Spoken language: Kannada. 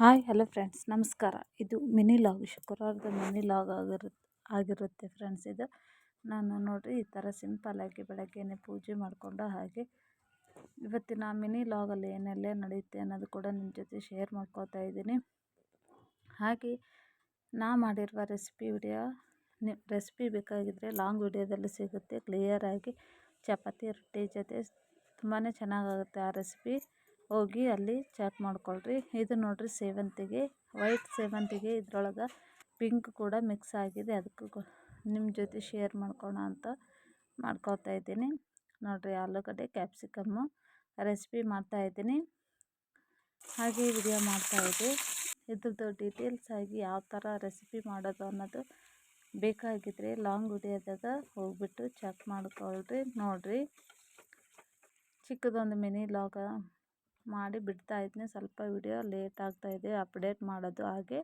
Hi, hello friends. ನಮಸ್ಕಾರ. ಇದು ಮಿನಿ ಲಾಗ್. ಶುಕ್ರವಾರದ ಮಿನಿ ಲಾಗ್ ಆಗಿರುತ್ತೆ ಆಗಿರುತ್ತೆ ಫ್ರೆಂಡ್ಸ್ ಇದು. ನಾನು ನೋಡಿರಿ, ಈ ಥರ ಸಿಂಪಲ್ಲಾಗಿ ಬೆಳಗ್ಗೆನೆ ಪೂಜೆ ಮಾಡಿಕೊಂಡು ಹಾಗೆ ಇವತ್ತಿನ ಮಿನಿ ಲಾಗಲ್ಲಿ ಏನೆಲ್ಲ ನಡೆಯುತ್ತೆ ಅನ್ನೋದು ಕೂಡ ನಿಮ್ಮ ಜೊತೆ ಶೇರ್ ಮಾಡ್ಕೋತಾ ಇದ್ದೀನಿ. ಹಾಗೆ, ನಾ ಮಾಡಿರುವ ರೆಸಿಪಿ ವಿಡಿಯೋ ರೆಸಿಪಿ ಬೇಕಾಗಿದ್ದರೆ ಲಾಂಗ್ ವಿಡಿಯೋದಲ್ಲಿ ಸಿಗುತ್ತೆ. ಕ್ಲಿಯರಾಗಿ ಚಪಾತಿ, ರೊಟ್ಟಿ ಜೊತೆ ತುಂಬಾ ಚೆನ್ನಾಗಾಗುತ್ತೆ ಆ ರೆಸಿಪಿ ಹೋಗಿ ಅಲ್ಲಿ ಚಾಟ್ ಮಾಡ್ಕೊಳ್ರಿ. ಇದು ನೋಡಿರಿ ಸೇವಂತಿಗೆ ವೈಟ್ ಸೇವಂತಿಗೆ ಇದ್ರೊಳಗೆ ಪಿಂಕ್ ಕೂಡ ಮಿಕ್ಸ್ ಆಗಿದೆ. ಅದಕ್ಕೂ ನಿಮ್ಮ ಜೊತೆ ಶೇರ್ ಮಾಡ್ಕೋಣ ಅಂತ ಮಾಡ್ಕೊಳ್ತಾ ಇದ್ದೀನಿ. ನೋಡಿರಿ ಆಲೂಗಡ್ಡೆ ಕ್ಯಾಪ್ಸಿಕಮ್ಮು ರೆಸಿಪಿ ಮಾಡ್ತಾಯಿದ್ದೀನಿ ಹಾಗೆ ವಿಡಿಯೋ ಮಾಡ್ತಾಯಿದ್ದೆ ಇದ್ರದ್ದು ಡೀಟೇಲ್ಸ್ ಆಗಿ ಯಾವ ಥರ ರೆಸಿಪಿ ಮಾಡೋದು ಅನ್ನೋದು ಬೇಕಾಗಿದ್ದರೆ ಲಾಂಗ್ ವಿಡಿಯೋದಾಗ ಹೋಗ್ಬಿಟ್ಟು ಚೆಕ್ ಮಾಡ್ಕೊಳ್ರಿ. ನೋಡಿರಿ. ಚಿಕ್ಕದೊಂದು ಮಿನಿ ಲಾಗ ಮಾಡಿ ಬಿಡ್ತಾ ಇದ್ದೀನಿ ಸ್ವಲ್ಪ ವಿಡಿಯೋ ಲೇಟ್ ಆಗ್ತಾ ಇದೆ ಅಪ್ಡೇಟ್ ಮಾಡೋದು ಹಾಗೆ.